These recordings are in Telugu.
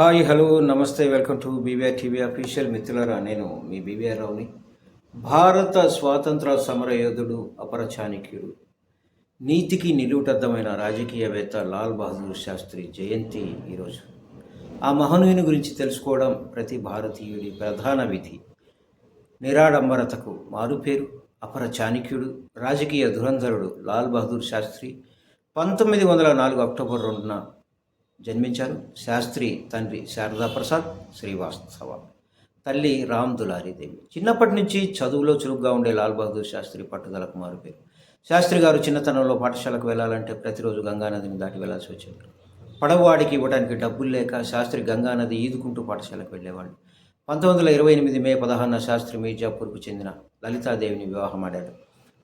Hi hello namaste welcome to BBR TV official మిత్రులరా నేను మీ బీబీఆర్ రావుని. భారత స్వాతంత్ర సమర యోధుడు అపర చాణక్యుడు నీతికి నిలువుటద్దమైన రాజకీయవేత్త లాల్ బహదూర్ శాస్త్రి జయంతి ఈరోజు. ఆ మహనీయుని గురించి తెలుసుకోవడం ప్రతి భారతీయుడి ప్రధాన విధి. నిరాడంబరతకు మారుపేరు అపర చాణక్యుడు రాజకీయ ధురంధరుడు లాల్ బహదూర్ శాస్త్రి పంతొమ్మిది వందల నాలుగు అక్టోబర్ రెండున జన్మించారు. శాస్త్రి తండ్రి శారదా ప్రసాద్ శ్రీవాస్తవ తల్లి రామ్ దులారీదేవి చిన్నప్పటి నుంచి చదువులో చురుగ్గా ఉండే లాల్ బహదూర్ శాస్త్రి పట్టుదలకు మారుపేరు శాస్త్రి గారు చిన్నతనంలో పాఠశాలకు వెళ్ళాలంటే ప్రతిరోజు గంగానదిని దాటి వెళ్ళాల్సి వచ్చేది పడవవాడికి ఇవ్వడానికి డబ్బులు లేక శాస్త్రి గంగానది ఈదుకుంటూ పాఠశాలకు వెళ్ళేవాడు పంతొమ్మిది వందల ఇరవై ఎనిమిది మే పదహారున శాస్త్రి మీర్జాపూర్కు చెందిన లలితాదేవిని వివాహం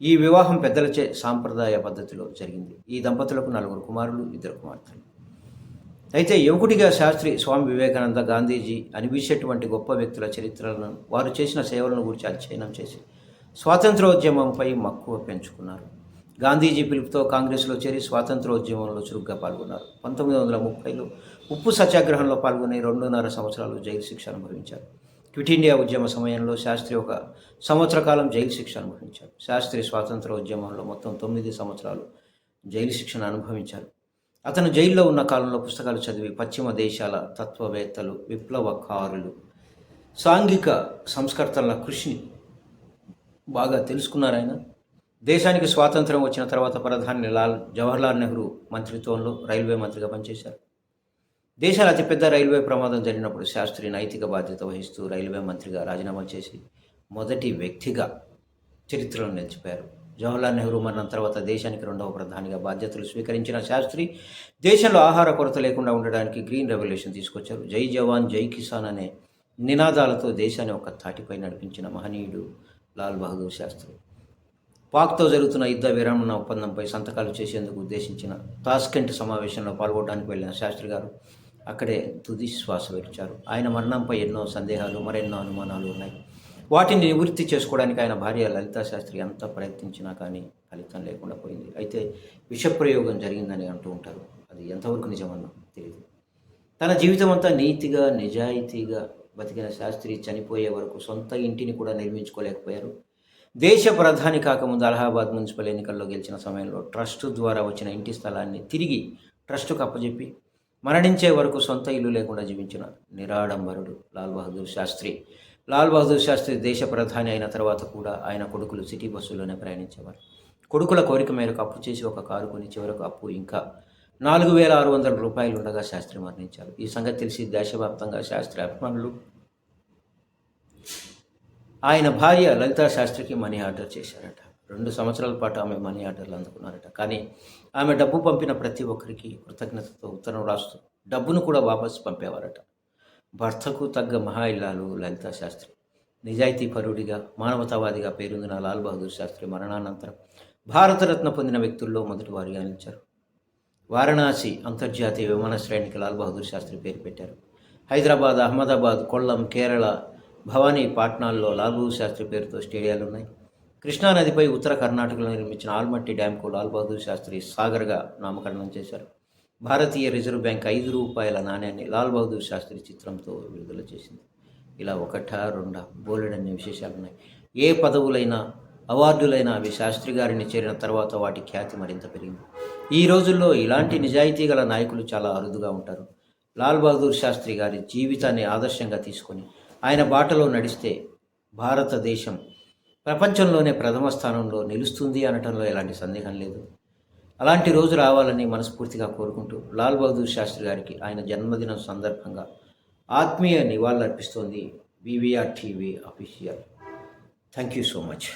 ఈ వివాహం పెద్దలచే సాంప్రదాయ పద్ధతిలో జరిగింది. ఈ దంపతులకు నలుగురు కుమారులు ఇద్దరు కుమార్తెలు. అయితే యువకుడిగా శాస్త్రి స్వామి వివేకానంద గాంధీజీ అనిపించేటువంటి గొప్ప వ్యక్తుల చరిత్రలను వారు చేసిన సేవలను గురించి అధ్యయనం చేసి స్వాతంత్రోద్యమంపై మక్కువ పెంచుకున్నారు. గాంధీజీ పిలుపుతో కాంగ్రెస్లో చేరి స్వాతంత్రోద్యమంలో చురుగ్గా పాల్గొన్నారు. పంతొమ్మిది వందల ముప్పైలో ఉప్పు సత్యాగ్రహంలో పాల్గొని రెండున్నర సంవత్సరాలు జైలు శిక్ష అనుభవించారు. క్విట్ ఇండియా ఉద్యమ సమయంలో శాస్త్రి ఒక సంవత్సర కాలం జైలు శిక్ష అనుభవించారు. శాస్త్రి స్వాతంత్ర ఉద్యమంలో మొత్తం తొమ్మిది సంవత్సరాలు జైలు శిక్షను అనుభవించారు. అతను జైల్లో ఉన్న కాలంలో పుస్తకాలు చదివి పశ్చిమ దేశాల తత్వవేత్తలు విప్లవకారులు సాంఘిక సంస్కర్తల కృషిని బాగా తెలుసుకున్నారాయన దేశానికి స్వాతంత్రం వచ్చిన తర్వాత ప్రధాని లాల్ జవహర్లాల్ నెహ్రూ మంత్రిత్వంలో రైల్వే మంత్రిగా పనిచేశారు. దేశాల అతిపెద్ద రైల్వే ప్రమాదం జరిగినప్పుడు శాస్త్రి నైతిక బాధ్యత వహిస్తూ రైల్వే మంత్రిగా రాజీనామా చేసి మొదటి వ్యక్తిగా చరిత్రలో నిలిచిపోయారు. జవహర్లాల్ నెహ్రూ మరణం తర్వాత దేశానికి రెండవ ప్రధానిగా బాధ్యతలు స్వీకరించిన శాస్త్రి దేశంలో ఆహార కొరత లేకుండా ఉండడానికి గ్రీన్ రెవల్యూషన్ తీసుకొచ్చారు. జై జవాన్ జై కిసాన్ అనే నినాదాలతో దేశాన్ని ఒక తాటిపై నడిపించిన మహనీయుడు లాల్ బహదూర్ శాస్త్రి. పాక్తో జరుగుతున్న యుద్ధ విరమణ ఒప్పందంపై సంతకాలు చేసేందుకు ఉద్దేశించిన టాస్కెంట్ సమావేశంలో పాల్గొనడానికి వెళ్ళిన శాస్త్రి గారు అక్కడే తుది శ్వాస విడిచారు. ఆయన మరణంపై ఎన్నో సందేహాలు మరెన్నో అనుమానాలు ఉన్నాయి. వాటిని నివృత్తి చేసుకోవడానికి ఆయన భార్య లలితా శాస్త్రి ఎంత ప్రయత్నించినా కానీ ఫలితం లేకుండా పోయింది. అయితే విషప్రయోగం జరిగిందని అంటూ ఉంటారు. అది ఎంతవరకు నిజమన్నా తెలియదు తన జీవితం అంతా నీతిగా నిజాయితీగా బతికిన శాస్త్రి చనిపోయే వరకు సొంత ఇంటిని కూడా నిర్మించుకోలేకపోయారు. దేశ ప్రధాని కాకముందు అలహాబాద్ మున్సిపల్ ఎన్నికల్లో గెలిచిన సమయంలో ట్రస్ట్ ద్వారా వచ్చిన ఇంటి స్థలాన్ని తిరిగి ట్రస్టుకు అప్పజెప్పి మరణించే వరకు సొంత ఇల్లు లేకుండా జీవించిన నిరాడంబరుడు లాల్ బహదూర్ శాస్త్రి. లాల్ బహదూర్ శాస్త్రి దేశ ప్రధాని అయిన తర్వాత కూడా ఆయన కొడుకులు సిటీ బస్సుల్లోనే ప్రయాణించేవారు. కొడుకుల కోరిక మేరకు అప్పు చేసి ఒక కారు కొని చివరకు అప్పు ఇంకా నాలుగు వేల ఆరు వందల రూపాయలు ఉండగా శాస్త్రి మరణించారు. ఈ సంగతి తెలిసి దేశవ్యాప్తంగా శాస్త్రి అభిమానులు ఆయన భార్య లలితా శాస్త్రికి మనీ ఆర్డర్ చేశారట. రెండు సంవత్సరాల పాటు ఆమె మనీ ఆర్డర్లు అందుకున్నారట. కానీ ఆమె డబ్బు పంపిన ప్రతి ఒక్కరికి కృతజ్ఞతతో ఉత్తరం రాస్తూ డబ్బును కూడా వాపసు పంపేవారట. భర్తకు తగ్గ మహా ఇల్లాలు లలితా శాస్త్రి. నిజాయితీ పరుడిగా మానవతావాదిగా పేరొందిన లాల్ బహదూర్ శాస్త్రి మరణానంతరం భారతరత్న పొందిన వ్యక్తుల్లో మొదటి వారిగా నిలిచారు వారణాసి అంతర్జాతీయ విమానాశ్రయానికి లాల్ బహదూర్ శాస్త్రి పేరు పెట్టారు. హైదరాబాద్ అహ్మదాబాద్ కొల్లం కేరళ భవానీ పాట్నాల్లో లాల్ బహదూర్ శాస్త్రి పేరుతో స్టేడియాలు ఉన్నాయి కృష్ణానదిపై ఉత్తర కర్ణాటకలో నిర్మించిన ఆల్మట్టి డ్యాంకు లాల్ బహదూర్ శాస్త్రి సాగర్గా నామకరణం చేశారు. భారతీయ రిజర్వ్ బ్యాంక్ ఐదు రూపాయల నాణ్యాన్ని లాల్ బహదూర్ శాస్త్రి చిత్రంతో విడుదల చేసింది. ఇలా ఒకటా రెండా బోలెడన్ని విశేషాలు ఉన్నాయి ఏ పదవులైనా అవార్డులైనా అవి శాస్త్రి గారిని చేరిన తర్వాత వాటి ఖ్యాతి మరింత పెరిగింది. ఈ రోజుల్లో ఇలాంటి నిజాయితీ గల నాయకులు చాలా అరుదుగా ఉంటారు. లాల్ బహదూర్ శాస్త్రి గారి జీవితాన్ని ఆదర్శంగా తీసుకొని ఆయన బాటలో నడిస్తే భారతదేశం ప్రపంచంలోనే ప్రథమ స్థానంలో నిలుస్తుంది అనటంలో ఎలాంటి సందేహం లేదు. అలాంటి రోజు రావాలని మనస్ఫూర్తిగా కోరుకుంటూ లాల్ బహదూర్ శాస్త్రి గారికి ఆయన జన్మదినం సందర్భంగా ఆత్మీయ నివాళులర్పిస్తోంది VVR TV official. Thank you so much